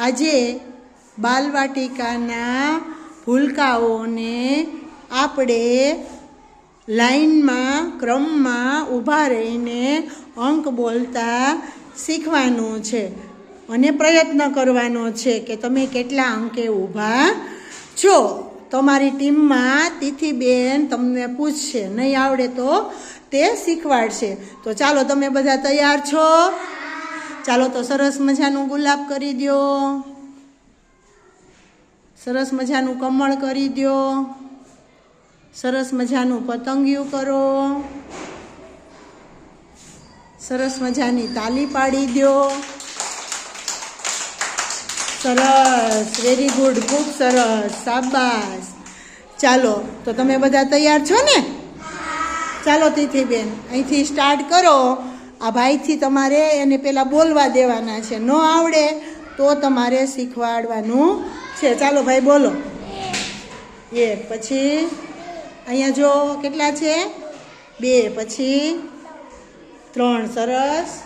આજે બાલવાટિકાના ભૂલકાઓને આપણે લાઈનમાં ક્રમમાં ઊભા રહીને અંક બોલતા શીખવાનું છે અને પ્રયત્ન કરવાનો છે કે તમે કેટલા અંકે ઊભા છો. તમારી ટીમમાં તિથિબેન તમને પૂછશે, નહીં આવડે તો તે શીખવાડશે. તો ચાલો, તમે બધા તૈયાર છો? ચાલો તો સરસ મજાનું ગુલાબ કરી દો સરસ મજાનું કમળ કરી દો સરસ મજાનું પતંગિયું કરો. સરસ મજાની તાલી પાડી દો સરસ વેરી ગુડ ખૂબ સરસ સાબાસ ચાલો, તો તમે બધા તૈયાર છો ને? ચાલો, તિથિબેન, અહીંથી સ્ટાર્ટ કરો. આ ભાઈથી તમારે એને પહેલાં બોલવા દેવાના છે. ન આવડે તો તમારે શીખવાડવાનું છે. ચાલો ભાઈ બોલો. એક પછી અહીંયા જો કેટલા છે? બે પછી ત્રણ. સરસ.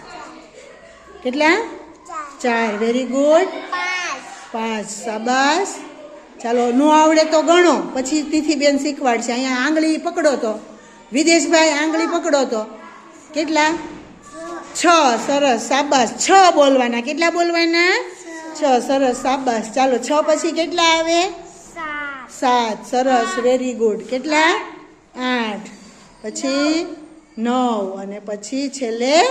કેટલા? ચાર. વેરી ગુડ પાંચ. સાબાસ ચાલો, ન આવડે તો ગણો. પછી તિથિબેન શીખવાડશે. અહીંયા આંગળી પકડો તો. વિદેશભાઈ આંગળી પકડો તો. કેટલા? છ, સરસ, શાબાશ. છ બોલવાના. કેટલા બોલવાના? છ, સરસ, શાબાશ. ચાલો, છ પછી કેટલા આવે? સાત. સરસ વેરી ગુડ કેટલા? આઠ. પછી નવ. અને પછી છેલ્લે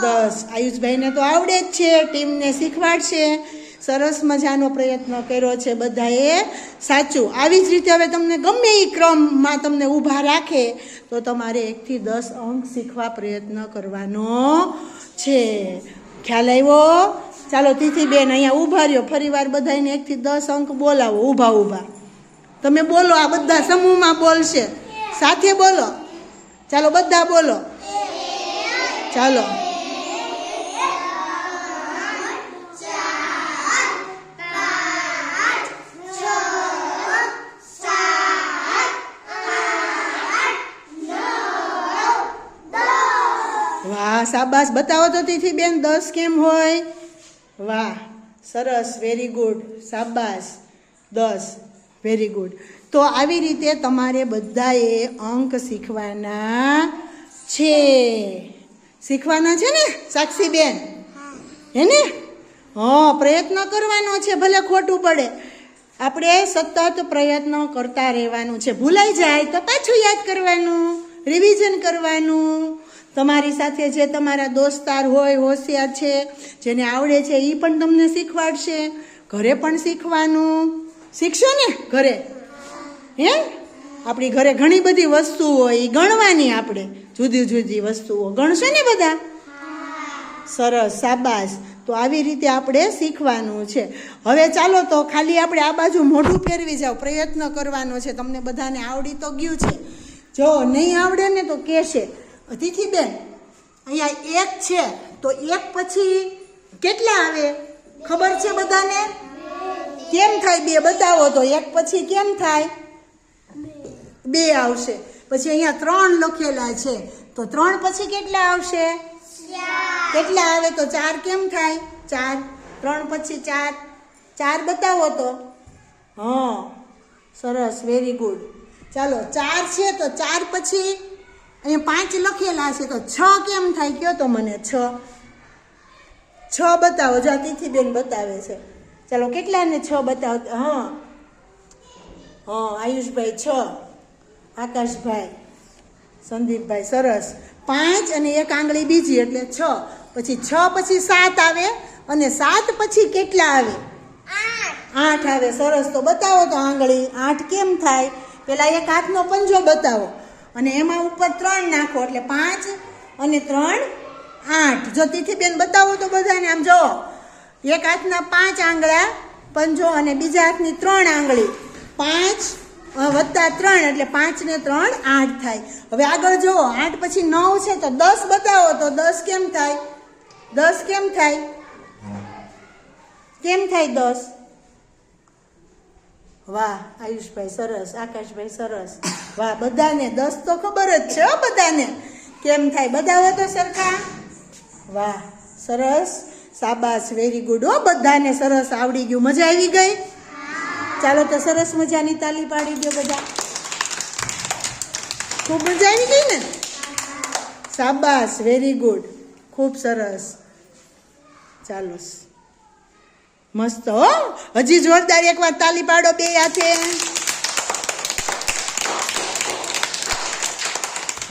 દસ. આયુષભાઈને તો આવડે જ છે, ટીમને શીખવાડશે. સરસ મજાનો પ્રયત્ન કર્યો છે બધાએ. સાચું. આવી જ રીતે હવે તમને ગમે એ ક્રમમાં તમને ઊભા રાખે, તો તમારે એકથી દસ અંક શીખવા પ્રયત્ન કરવાનો છે. ખ્યાલ આવ્યો? ચાલો, તિથિબેન અહીંયા ઊભા રહ્યો. ફરી વાર બધાને એકથી દસ અંક બોલાવો. ઊભા ઊભા. તમે બોલો, આ બધા સમૂહમાં બોલશે. સાથે બોલો. ચાલો, બધા બોલો. ચાલો. શાબાશ. બતાવો તો તિથિ બેન દસ કેમ હોય? વાહ સરસ વેરી ગુડ શાબાશ. દસ વેરી ગુડ તો આવી રીતે તમારે બધાએ અંક શીખવાના છે. શીખવાના છે ને સાક્ષી બેન? હે. ને હા પ્રયત્ન કરવાનો છે ભલે ખોટું પડે. આપણે સતત પ્રયત્ન કરતા રહેવાનું છે. ભૂલાઈ જાય તો પાછું યાદ કરવાનું. રિવિઝન કરવાનું. તમારી સાથે જે તમારા દોસ્તાર હોય, હોશિયાર છે, જેને આવડે છે એ પણ તમને શીખવાડશે. ઘરે પણ શીખવાનું. શીખશો ને ઘરે? હે? આપણી ઘરે ઘણી બધી વસ્તુઓ હોય એ ગણવાની આપણે. જુદી જુદી વસ્તુઓ. ગણશો ને બધા? સરસ સાબાસ તો આવી રીતે આપણે શીખવાનું છે. હવે ચાલો તો ખાલી આપણે આ બાજુ મોઢું ફેરવી જાઓ. પ્રયત્ન કરવાનો છે. તમને બધાને આવડી તો ગયું છે. જો નહીં આવડે ને તો કહેશે. અતિથિબેન અહીંયા એક છે તો એક પછી કેટલા આવે? ખબર છે બધાને? કેમ થાય બે? બતાવો તો એક પછી કેમ થાય? બે આવશે. પછી અહીંયા ત્રણ લખેલા છે. તો ત્રણ પછી કેટલા આવશે? કેટલા આવે? તો ચાર કેમ થાય? ચાર. ત્રણ પછી ચાર. ચાર બતાવો તો. હા સરસ વેરી ગુડ ચાલો ચાર છે તો ચાર પછી અહીંયા પાંચ લખેલા છે તો છ કેમ થાય? કયો તો મને છ. છ બતાવો જો તિથિબેન બતાવે છે. ચાલો કેટલાને છ બતાવો? હા. હા આયુષભાઈ છ આકાશભાઈ સંદીપભાઈ સરસ. પાંચ અને એક આંગળી બીજી એટલે છ. પછી છ પછી સાત આવે અને સાત પછી કેટલા આવે? આઠ આવે સરસ. તો બતાવો તો આંગળી આઠ કેમ થાય? પેલા એક હાથનો પંજો બતાવો. અને એમાં ઉપર ત્રણ નાખો એટલે પાંચ અને ત્રણ આઠ. જો તિથિબેન બતાવો તો બધાને આમ જુઓ. એક હાથના પાંચ આંગળા પંજો અને બીજા હાથની ત્રણ આંગળી. પાંચ વત્તા ત્રણ એટલે પાંચ ને ત્રણ આઠ થાય. હવે આગળ જુઓ આઠ પછી નવ છે તો દસ બતાવો તો દસ કેમ થાય? દસ કેમ થાય? કેમ થાય દસ? વાહ, આયુષભાઈ સરસ, આકાશભાઈ સરસ. વાહ, બધાને, દસ તો ખબર જ છે બધાને. કેમ થાય? બધા હોય તો સરખા? વાહ, સરસ. સાબાસ વેરી ગુડ હો, બધાને સરસ આવડી ગયું. મજા આવી ગઈ? ચાલો તો સરસ મજાની તાલી પાડી દો બધા. ખૂબ મજા આવી ગઈ ને? સાબાસ વેરી ગુડ ખૂબ સરસ. ચાલો. મસ્ત, હો? હજી જોરદાર એકવાર તાલી પાડો બે હાથે.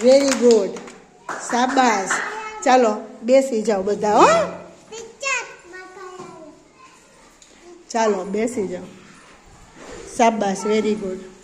વેરી ગુડ સાબાસ ચાલો, બેસી જાઓ બધા, હો? ચાલો, બેસી જાઓ. સાબાસ વેરી ગુડ